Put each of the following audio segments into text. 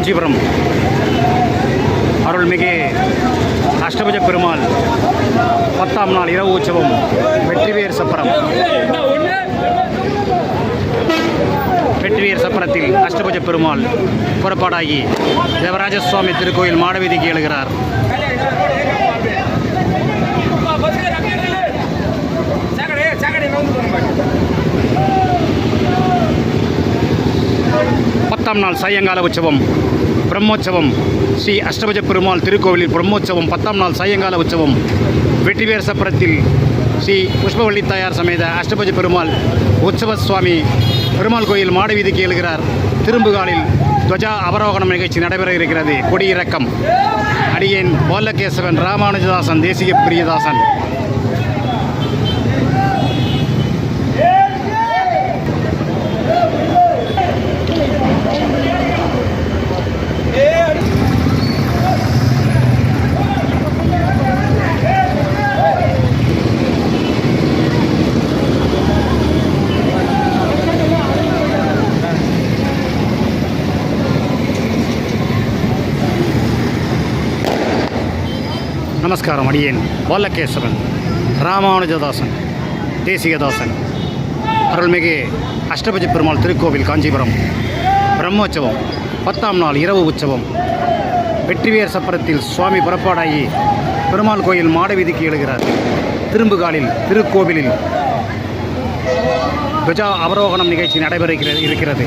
காஞ்சிபுரம். அருள்மிகு அஷ்டபுஜ பெருமாள் பத்தாம் நாள் இரவு உற்சவம் வெற்றிவேர் சப்பரம். வெற்றிவேர் சப்பரத்தில் அஷ்டபுஜ பெருமாள் புறப்பாடாகி தேவராஜ சுவாமி திருக்கோயில் மாடவீதிக்கு எழுகிறார் பத்தாம் நாள் சாயங்கால உற்சவம் பிரம்மோற்சவம். ஸ்ரீ அஷ்டபஜ பெருமாள் திருக்கோவிலில் பிரம்மோற்சவம் பத்தாம் நாள் சாயங்கால உற்சவம். வெற்றிவேர் சப்பரத்தில் ஸ்ரீ புஷ்பவள்ளி தாயார் சமேத அஷ்டபஜ பெருமாள் உற்சவ சுவாமி பெருமாள் கோயில் மாட வீதிக்கு எழுகிறார். திரும்புகாலில் துவஜா அவரோகணம் நிகழ்ச்சி நடைபெற இருக்கிறது. கொடியிறக்கம். அடியேன் போல்லகேசவன் ராமானுஜதாசன் தேசிய பிரியதாசன். நமஸ்காரம் அடியேன் போல்லகேசவன் ராமானுஜதாசன் தேசிகதாசன் அருள்மிகு அஷ்டபஜ பெருமாள் திருக்கோவில் காஞ்சிபுரம் பிரம்மோற்சவம் பத்தாம் நாள் இரவு உற்சவம் வெற்றிவேர் சப்பரத்தில் சுவாமி புறப்பாடாகி பெருமாள் கோயில் மாடவீதிக்கு எழுகிறார். திரும்புகாலில் திருக்கோவிலில் துவஜா அவரோகணம் நிகழ்ச்சி நடைபெற இருக்கிறது.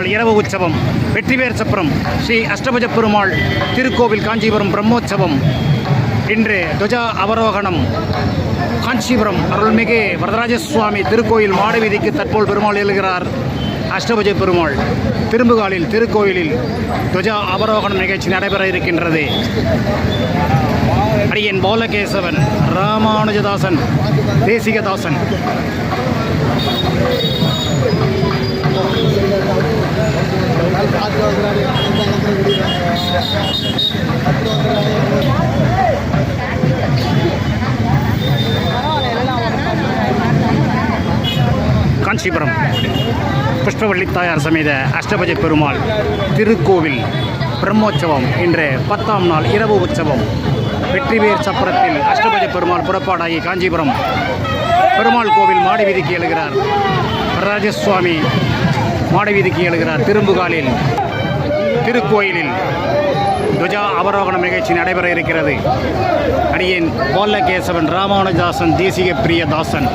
நாள் இரவு உற்சவம் வெற்றிவேர் சப்பரம் ஸ்ரீ அஷ்டபுஜ பெருமாள் திருக்கோவில் காஞ்சிபுரம் பிரம்மோற்சவம். இன்று துவஜா அவரோகணம். காஞ்சிபுரம் அருள்மிகு வரதராஜ சுவாமி திருக்கோயில் மாடவீதிக்கு தற்போல் பெருமாள் எழுகிறார் அஷ்டபுஜ பெருமாள் திரும்புகாலில் திருக்கோயிலில் துவஜா அவரோகணம் நிகழ்ச்சி நடைபெற இருக்கின்றது. அடியன் பாலகேசவன் ராமானுஜதாசன் தேசிகதாசன் காஞ்சிபுரம். புஷ்பவள்ளி தாயார் சமேத அஷ்டபஜ பெருமாள் திருக்கோவில் பிரம்மோற்சவம் இன்று பத்தாம் நாள் இரவு உற்சவம். வெற்றிவேர் சப்பரத்தில் அஷ்டபஜ பெருமாள் புறப்பாடாகி காஞ்சிபுரம். பெருமாள் கோவில் மாடி வீதிக்கு எழுகிறார். ராஜசுவாமி மாடி வீதிக்கு எழுகிறார் திரும்புகாலில் திருக்கோயிலில். துவஜா அவரோகணம் நிகழ்ச்சி நடைபெற இருக்கிறது. அடியேன் கோல்லகேசவன் ராமானுஜாசன் தேசிக பிரியதாசன்